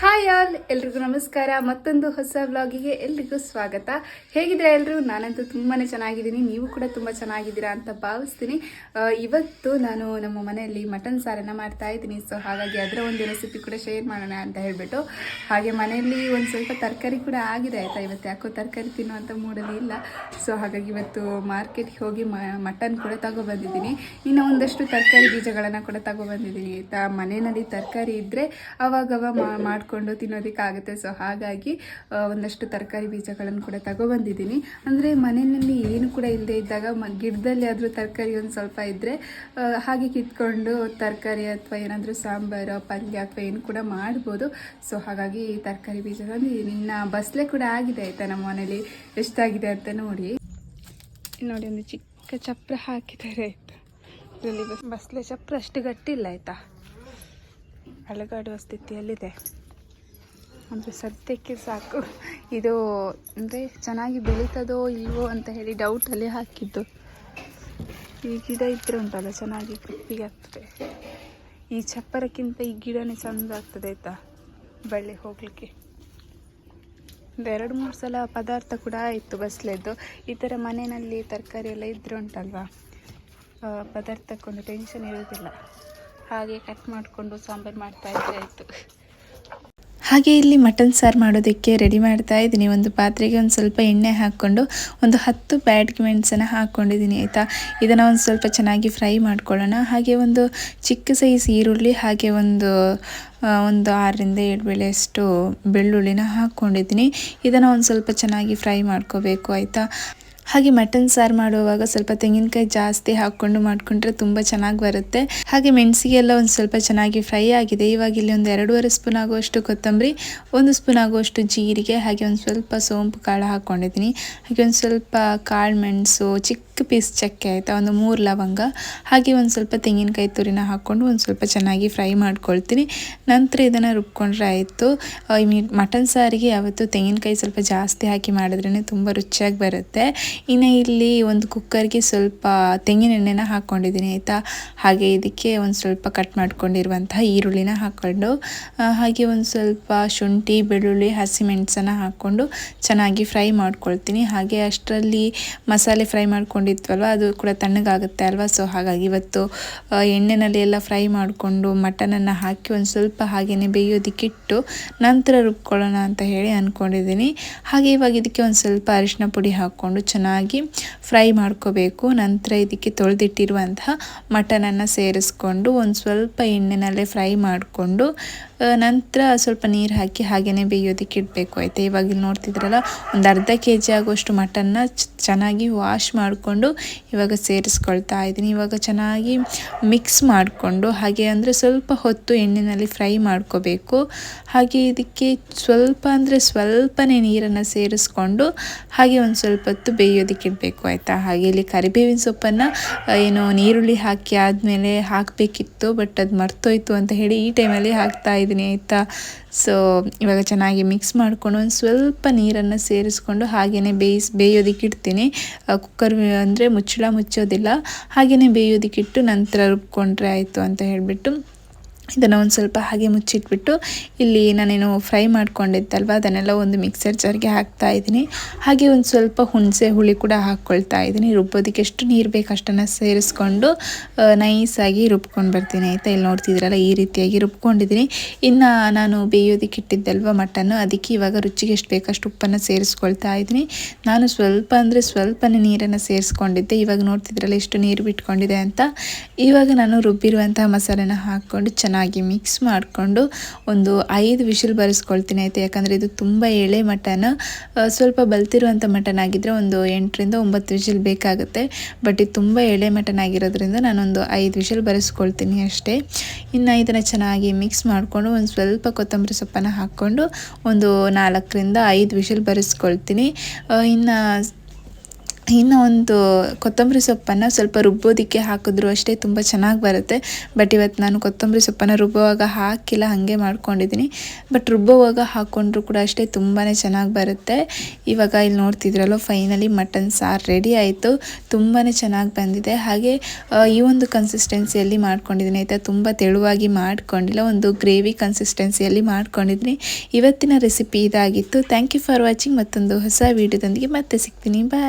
Hi all, ಎಲ್ರಿಗೂ ನಮಸ್ಕಾರ. ಮತ್ತೊಂದು ಹೊಸ ವ್ಲಾಗಿಗೆ ಎಲ್ರಿಗೂ ಸ್ವಾಗತ. ಹೇಗಿದ್ರೆ ಎಲ್ಲರೂ ನಾನಂತೂ ತುಂಬಾ ಚೆನ್ನಾಗಿದ್ದೀನಿ. ನೀವು ಕೂಡ ತುಂಬ ಚೆನ್ನಾಗಿದ್ದೀರಾ ಅಂತ ಭಾವಿಸ್ತೀನಿ. ಇವತ್ತು ನಾನು ನಮ್ಮ ಮನೆಯಲ್ಲಿ ಮಟನ್ ಸಾರನ್ನು ಮಾಡ್ತಾ ಇದ್ದೀನಿ. ಸೊ ಹಾಗಾಗಿ ಅದರ ಒಂದು ರೆಸಿಪಿ ಕೂಡ ಶೇರ್ ಮಾಡೋಣ ಅಂತ ಹೇಳಿಬಿಟ್ಟು. ಹಾಗೆ ಮನೆಯಲ್ಲಿ ಒಂದು ಸ್ವಲ್ಪ ತರಕಾರಿ ಕೂಡ ಆಗಿದೆ ಆಯಿತಾ? ಇವತ್ತು ಯಾಕೋ ತರಕಾರಿ ತಿನ್ನುವಂಥ ಮೂಡಲ್ಲಿ ಇಲ್ಲ. ಸೊ ಹಾಗಾಗಿ ಇವತ್ತು ಮಾರ್ಕೆಟ್ಗೆ ಹೋಗಿ ಮಟನ್ ಕೂಡ ತಗೊಬಂದಿದ್ದೀನಿ. ಇನ್ನು ಒಂದಷ್ಟು ತರಕಾರಿ ಬೀಜಗಳನ್ನು ಕೂಡ ತಗೊಬಂದಿದ್ದೀನಿ. ಆಯಿತಾ? ಮನೆಯಲ್ಲಿ ತರಕಾರಿ ಇದ್ದರೆ ಅವಾಗವಾಗ ಮಾ- ಮಾಡಿಕೊಂಡು ತಿನ್ನೋದಕ್ಕಾಗುತ್ತೆ. ಸೊ ಹಾಗಾಗಿ ಒಂದಷ್ಟು ತರಕಾರಿ ಬೀಜಗಳನ್ನು ಕೂಡ ತಗೊಬಂದಿದ್ದೀನಿ. ಅಂದರೆ, ಮನೆಯಲ್ಲಿ ಏನು ಕೂಡ ಇಲ್ಲದೆ ಇದ್ದಾಗ, ಮ, ಗಿಡದಲ್ಲಿ ಆದರೂ ತರಕಾರಿ ಒಂದು ಸ್ವಲ್ಪ ಇದ್ದರೆ ಹಾಗೆ ಕಿತ್ಕೊಂಡು ತರಕಾರಿ ಅಥವಾ ಏನಾದರೂ ಸಾಂಬಾರು, ಪಲ್ಯ ಅಥವಾ ಏನು ಕೂಡ ಮಾಡ್ಬೋದು. ಸೊ ಹಾಗಾಗಿ ತರಕಾರಿ ಬೀಜ ತಂದಿದ್ದೀನಿ ಇನ್ನು ಬಸ್ಲೆ ಕೂಡ ಆಗಿದೆ ಆಯಿತಾ ನಮ್ಮ ಮನೇಲಿ? ಎಷ್ಟಾಗಿದೆ ಅಂತ ನೋಡಿ. ನೋಡಿ, ಒಂದು ಚಿಕ್ಕ ಚಪ್ರ ಹಾಕಿದ್ದಾರೆ ಆಯಿತಾ. ಇದರಲ್ಲಿ ಬಸ್, ಬಸ್ಲೆ ಚಪ್ರ ಅಷ್ಟು ಗಟ್ಟಿಲ್ಲ ಆಯಿತಾ. ಅಲುಗಾಡುವ ಸ್ಥಿತಿಯಲ್ಲಿದೆ. ಅಂದರೆ ಸದ್ಯಕ್ಕೆ ಸಾಕು. ಇದು ಅಂದರೆ ಚೆನ್ನಾಗಿ ಬೆಳೀತದೋ ಇಲ್ವೋ ಅಂತ ಹೇಳಿ ಡೌಟಲ್ಲಿ ಹಾಕಿದ್ದು. ಈ ಗಿಡ ಇದ್ರೆ ಉಂಟಲ್ಲ, ಚೆನ್ನಾಗಿ ಕಪ್ಪಿಗೆ ಆಗ್ತದೆ. ಈ ಚಪ್ಪರಕ್ಕಿಂತ ಈ ಗಿಡನೇ ಚಂದ ಆಗ್ತದೆ ಆಯಿತಾ? ಬಳ್ಳಿ ಹೋಗಲಿಕ್ಕೆ. ಎರಡು ಮೂರು ಸಲ ಪದಾರ್ಥ ಕೂಡ ಆಯಿತು ಬಸ್ಲೆದ್ದು. ಈ ಥರ ಮನೆಯಲ್ಲಿ ತರಕಾರಿ ಎಲ್ಲ ಇದ್ದರೆ ಉಂಟಲ್ವಾ? ಪದಾರ್ಥಕ್ಕೊಂದು ಟೆನ್ಷನ್ ಇರೋದಿಲ್ಲ ಹಾಗೆ ಕಟ್ ಮಾಡಿಕೊಂಡು ಸಾಂಬಾರು ಮಾಡ್ತಾ ಇದ್ದೆ ಆಯಿತು. ಹಾಗೆ ಇಲ್ಲಿ ಮಟನ್ ಸಾರು ಮಾಡೋದಕ್ಕೆ ರೆಡಿ ಮಾಡ್ತಾ ಇದ್ದೀನಿ. ಒಂದು ಪಾತ್ರೆಗೆ ಒಂದು ಸ್ವಲ್ಪ ಎಣ್ಣೆ ಹಾಕ್ಕೊಂಡು ಒಂದು ಹತ್ತು ಬ್ಯಾಡ್ಗೆ ಮೆಣಸನ್ನು ಹಾಕ್ಕೊಂಡಿದ್ದೀನಿ ಆಯಿತಾ? ಇದನ್ನು ಒಂದು ಸ್ವಲ್ಪ ಚೆನ್ನಾಗಿ ಫ್ರೈ ಮಾಡ್ಕೊಳ್ಳೋಣ. ಹಾಗೆ ಒಂದು ಚಿಕ್ಕ ಸೈಜ್ ಈರುಳ್ಳಿ, ಹಾಗೆ ಒಂದು ಒಂದು ಆರರಿಂದ ಏಳು ಬೆಳೆಯಷ್ಟು ಬೆಳ್ಳುಳ್ಳಿನ ಹಾಕ್ಕೊಂಡಿದ್ದೀನಿ ಇದನ್ನು ಒಂದು ಸ್ವಲ್ಪ ಚೆನ್ನಾಗಿ ಫ್ರೈ ಮಾಡ್ಕೋಬೇಕು, ಆಯಿತಾ? ಹಾಗೆ ಮಟನ್ ಸಾರು ಮಾಡುವಾಗ ಸ್ವಲ್ಪ ತೆಂಗಿನಕಾಯಿ ಜಾಸ್ತಿ ಹಾಕ್ಕೊಂಡು ಮಾಡಿಕೊಂಡ್ರೆ ತುಂಬ ಚೆನ್ನಾಗಿ ಬರುತ್ತೆ. ಹಾಗೆ ಮೆಣಸಿಗೆ ಎಲ್ಲ ಒಂದು ಸ್ವಲ್ಪ ಚೆನ್ನಾಗಿ ಫ್ರೈ ಆಗಿದೆ. ಇವಾಗ ಇಲ್ಲಿ ಒಂದು ಎರಡೂವರೆ ಸ್ಪೂನ್ ಆಗುವಷ್ಟು ಕೊತ್ತಂಬರಿ, ಒಂದು ಸ್ಪೂನ್ ಆಗುವಷ್ಟು ಜೀರಿಗೆ, ಹಾಗೆ ಒಂದು ಸ್ವಲ್ಪ ಸೋಂಪು ಕಾಳು ಹಾಕ್ಕೊಂಡಿದ್ದೀನಿ. ಹಾಗೆ ಒಂದು ಸ್ವಲ್ಪ ಕಾಳು ಮೆಣಸು, ಚಿಕ್ಕ ಪೀಸ್ ಚಕ್ಕೆ ಆಯಿತಾ? ಒಂದು ಮೂರು ಲವಂಗ, ಹಾಗೆ ಒಂದು ಸ್ವಲ್ಪ ತೆಂಗಿನಕಾಯಿ ತುರಿನ ಹಾಕ್ಕೊಂಡು ಒಂದು ಸ್ವಲ್ಪ ಚೆನ್ನಾಗಿ ಫ್ರೈ ಮಾಡ್ಕೊಳ್ತೀನಿ. ನಂತರ ಇದನ್ನು ರುಬ್ಕೊಂಡ್ರೆ ಆಯಿತು. ಮಟನ್ ಸಾರಿಗೆ ಯಾವತ್ತು ತೆಂಗಿನಕಾಯಿ ಸ್ವಲ್ಪ ಜಾಸ್ತಿ ಹಾಕಿ ಮಾಡಿದ್ರೇ ತುಂಬ ರುಚಿಯಾಗಿ ಬರುತ್ತೆ. ಇನ್ನು ಇಲ್ಲಿ ಒಂದು ಕುಕ್ಕರ್ಗೆ ಸ್ವಲ್ಪ ತೆಂಗಿನ ಎಣ್ಣೆನ ಹಾಕ್ಕೊಂಡಿದ್ದೀನಿ ಆಯಿತಾ? ಹಾಗೆ ಇದಕ್ಕೆ ಒಂದು ಸ್ವಲ್ಪ ಕಟ್ ಮಾಡ್ಕೊಂಡಿರುವಂತಹ ಈರುಳ್ಳಿನ ಹಾಕ್ಕೊಂಡು ಹಾಗೆ ಒಂದು ಸ್ವಲ್ಪ ಶುಂಠಿ, ಬೆಳ್ಳುಳ್ಳಿ ಹಸಿಮೆಣಸನ್ನು ಹಾಕ್ಕೊಂಡು ಚೆನ್ನಾಗಿ ಫ್ರೈ ಮಾಡ್ಕೊಳ್ತೀನಿ. ಹಾಗೆ ಅಷ್ಟರಲ್ಲಿ ಮಸಾಲೆ ಫ್ರೈ ಮಾಡ್ಕೊಂಡಿದ್ವಲ್ವ ಅದು ಕೂಡ ತಣ್ಣಗಾಗುತ್ತೆ ಅಲ್ವಾ? ಸೊ ಹಾಗಾಗಿ ಇವತ್ತು ಎಣ್ಣೆನಲ್ಲಿ ಎಲ್ಲ ಫ್ರೈ ಮಾಡಿಕೊಂಡು ಮಟನನ್ನು ಹಾಕಿ ಒಂದು ಸ್ವಲ್ಪ ಹಾಗೆಯೇ ಬೇಯೋದಕ್ಕಿಟ್ಟು ನಂತರ ರುಬ್ಕೊಳ್ಳೋಣ ಅಂತ ಹೇಳಿ ಅಂದ್ಕೊಂಡಿದ್ದೀನಿ ಹಾಗೆ ಇವಾಗ ಇದಕ್ಕೆ ಒಂದು ಸ್ವಲ್ಪ ಅರಿಶಿನ ಪುಡಿ ಹಾಕ್ಕೊಂಡು ಚೆನ್ನಾಗಿ ಫ್ರೈ ಮಾಡ್ಕೋಬೇಕು. ನಂತರ ಇದಕ್ಕೆ ತೊಳೆದಿಟ್ಟಿರುವಂತಹ ಮಟನನ್ನು ಸೇರಿಸ್ಕೊಂಡು ಒಂದು ಸ್ವಲ್ಪ ಎಣ್ಣೆನಲ್ಲೇ ಫ್ರೈ ಮಾಡಿಕೊಂಡು ನಂತರ ಸ್ವಲ್ಪ ನೀರು ಹಾಕಿ ಹಾಗೆಯೇ ಬೇಯೋದಕ್ಕೆ ಇಡಬೇಕು. ಆಯಿತಾ? ಇವಾಗ ಇಲ್ಲಿ ನೋಡ್ತಿದ್ರಲ್ಲ, ಒಂದು ಅರ್ಧ ಕೆ ಜಿ ಆಗುವಷ್ಟು ಮಟನ್ನ ಚೆನ್ನಾಗಿ ವಾಶ್ ಮಾಡಿಕೊಂಡು ಇವಾಗ ಸೇರಿಸ್ಕೊಳ್ತಾ ಇದ್ದೀನಿ. ಇವಾಗ ಚೆನ್ನಾಗಿ ಮಿಕ್ಸ್ ಮಾಡಿಕೊಂಡು, ಹಾಗೆ ಅಂದರೆ ಸ್ವಲ್ಪ ಹೊತ್ತು ಎಣ್ಣೆಯಲ್ಲಿ ಫ್ರೈ ಮಾಡ್ಕೋಬೇಕು. ಹಾಗೆ ಇದಕ್ಕೆ ಸ್ವಲ್ಪ ಅಂದರೆ ಸ್ವಲ್ಪನೇ ನೀರನ್ನು ಸೇರಿಸ್ಕೊಂಡು, ಹಾಗೆ ಒಂದು ಸ್ವಲ್ಪ ಹೊತ್ತು ಬೇಯೋದಕ್ಕೆ ಇಡಬೇಕು, ಆಯಿತಾ? ಹಾಗೆ ಇಲ್ಲಿ ಕರಿಬೇವಿನ ಸೊಪ್ಪನ್ನು ಏನು ನೀರುಳ್ಳಿ ಹಾಕಿ ಆದಮೇಲೆ ಹಾಕಬೇಕಿತ್ತು ಬಟ್ ಅದು ಮರ್ತೋಯ್ತು ಅಂತ ಹೇಳಿ ಈ ಟೈಮಲ್ಲಿ ಹಾಕ್ತಾ ಇದ್ದೀನಿ, ಆಯಿತಾ? ಸೊ ಇವಾಗ ಚೆನ್ನಾಗಿ ಮಿಕ್ಸ್ ಮಾಡಿಕೊಂಡು ಒಂದು ಸ್ವಲ್ಪ ನೀರನ್ನು ಸೇರಿಸ್ಕೊಂಡು ಹಾಗೆಯೇ ಬೇಯಿಸಿ, ಬೇಯೋದಕ್ಕೆ ಇಡ್ತೀನಿ. ಕುಕ್ಕರ್ ಅಂದರೆ ಮುಚ್ಚಳ ಮುಚ್ಚೋದಿಲ್ಲ. ಹಾಗೆಯೇ ಬೇಯೋದಕ್ಕಿಟ್ಟು ನಂತರ ರುಬ್ಕೊಂಡ್ರೆ ಆಯಿತು ಅಂತ ಹೇಳಿಬಿಟ್ಟು ಇದನ್ನು ಒಂದು ಸ್ವಲ್ಪ ಹಾಗೆ ಮುಚ್ಚಿಟ್ಬಿಟ್ಟು ಇಲ್ಲಿ ನಾನೇನು ಫ್ರೈ ಮಾಡ್ಕೊಂಡಿದ್ದಲ್ವ ಅದನ್ನೆಲ್ಲ ಒಂದು ಮಿಕ್ಸರ್ ಜಾರ್ಗೆ ಹಾಕ್ತಾ ಇದ್ದೀನಿ. ಹಾಗೆ ಒಂದು ಸ್ವಲ್ಪ ಹುಣಸೆ ಹುಳಿ ಕೂಡ ಹಾಕ್ಕೊಳ್ತಾ ಇದ್ದೀನಿ. ರುಬ್ಬೋದಕ್ಕೆ ಎಷ್ಟು ನೀರು ಬೇಕು ಅಷ್ಟನ್ನು ಸೇರಿಸ್ಕೊಂಡು ನೈಸಾಗಿ ರುಬ್ಕೊಂಡು ಬರ್ತೀನಿ ಆಯಿತಾ? ಇಲ್ಲಿ ನೋಡ್ತಿದ್ರಲ್ಲ, ಈ ರೀತಿಯಾಗಿ ರುಬ್ಕೊಂಡಿದ್ದೀನಿ. ಇನ್ನು ನಾನು ಬೇಯೋದಕ್ಕೆ ಇಟ್ಟಿದ್ದಲ್ವ ಮಟನ್ನು, ಅದಕ್ಕೆ ಇವಾಗ ರುಚಿಗೆ ಎಷ್ಟು ಬೇಕಷ್ಟು ಉಪ್ಪನ್ನು ಸೇರಿಸ್ಕೊಳ್ತಾ ಇದ್ದೀನಿ. ನಾನು ಸ್ವಲ್ಪ ಅಂದರೆ ಸ್ವಲ್ಪನೇ ನೀರನ್ನು ಸೇರಿಸ್ಕೊಂಡಿದ್ದೆ. ಇವಾಗ ನೋಡ್ತಿದ್ರಲ್ಲ, ಎಷ್ಟು ನೀರು ಬಿಟ್ಕೊಂಡಿದೆ ಅಂತ. ಇವಾಗ ನಾನು ರುಬ್ಬಿರುವಂತಹ ಮಸಾಲೆನ ಹಾಕ್ಕೊಂಡು ಚೆನ್ನಾಗಿ ಮಿಕ್ಸ್ ಮಾಡಿಕೊಂಡು ಒಂದು ಐದು ವಿಶಲ್ ಬರೆಸ್ಕೊಳ್ತೀನಿ ಆಯಿತು? ಯಾಕಂದರೆ ಇದು ತುಂಬ ಎಳೆ ಮಟನ್. ಸ್ವಲ್ಪ ಬಲ್ತಿರುವಂಥ ಮಟನ್ ಆಗಿದ್ದರೆ ಒಂದು ಎಂಟರಿಂದ ಒಂಬತ್ತು ವಿಶಲ್ ಬೇಕಾಗುತ್ತೆ. ಬಟ್ ಇದು ತುಂಬ ಎಳೆ ಮಟನ್ ಆಗಿರೋದ್ರಿಂದ ನಾನೊಂದು ಐದು ವಿಶಲ್ ಬರೆಸ್ಕೊಳ್ತೀನಿ ಅಷ್ಟೇ. ಇನ್ನು ಇದನ್ನು ಚೆನ್ನಾಗಿ ಮಿಕ್ಸ್ ಮಾಡಿಕೊಂಡು ಒಂದು ಸ್ವಲ್ಪ ಕೊತ್ತಂಬರಿ ಸೊಪ್ಪನ್ನು ಹಾಕ್ಕೊಂಡು ಒಂದು ನಾಲ್ಕರಿಂದ ಐದು ವಿಷಲ್ ಬರೆಸ್ಕೊಳ್ತೀನಿ. ಇನ್ನು ಇನ್ನು ಒಂದು ಕೊತ್ತಂಬರಿ ಸೊಪ್ಪನ್ನು ಸ್ವಲ್ಪ ರುಬ್ಬೋದಕ್ಕೆ ಹಾಕಿದ್ರು ಅಷ್ಟೇ ತುಂಬ ಚೆನ್ನಾಗಿ ಬರುತ್ತೆ. ಬಟ್ ಇವತ್ತು ನಾನು ಕೊತ್ತಂಬರಿ ಸೊಪ್ಪನ್ನು ರುಬ್ಬುವಾಗ ಹಾಕಿಲ್ಲ, ಹಾಗೆ ಮಾಡ್ಕೊಂಡಿದ್ದೀನಿ ಬಟ್ ರುಬ್ಬುವಾಗ ಹಾಕ್ಕೊಂಡ್ರು ಕೂಡ ಅಷ್ಟೇ ತುಂಬಾ ಚೆನ್ನಾಗಿ ಬರುತ್ತೆ. ಇವಾಗ ಇಲ್ಲಿ ನೋಡ್ತಿದ್ರಲ್ಲ ಫೈನಲಿ ಮಟನ್ ಸಾರು ರೆಡಿ ಆಯಿತು. ತುಂಬಾ ಚೆನ್ನಾಗಿ ಬಂದಿದೆ. ಹಾಗೆ ಈ ಒಂದು ಕನ್ಸಿಸ್ಟೆನ್ಸಿಯಲ್ಲಿ ಮಾಡ್ಕೊಂಡಿದ್ದೀನಿ ಆಯಿತಾ? ತುಂಬ ತೆಳುವಾಗಿ ಮಾಡ್ಕೊಂಡಿಲ್ಲ, ಒಂದು ಗ್ರೇವಿ ಕನ್ಸಿಸ್ಟೆನ್ಸಿಯಲ್ಲಿ ಮಾಡ್ಕೊಂಡಿದ್ದೀನಿ ಇವತ್ತಿನ ರೆಸಿಪಿ ಇದಾಗಿತ್ತು. ಥ್ಯಾಂಕ್ ಯು ಫಾರ್ ವಾಚಿಂಗ್ ಮತ್ತೊಂದು ಹೊಸ ವೀಡಿಯೋದೊಂದಿಗೆ ಮತ್ತೆ ಸಿಗ್ತೀನಿ. ಬಾಯ್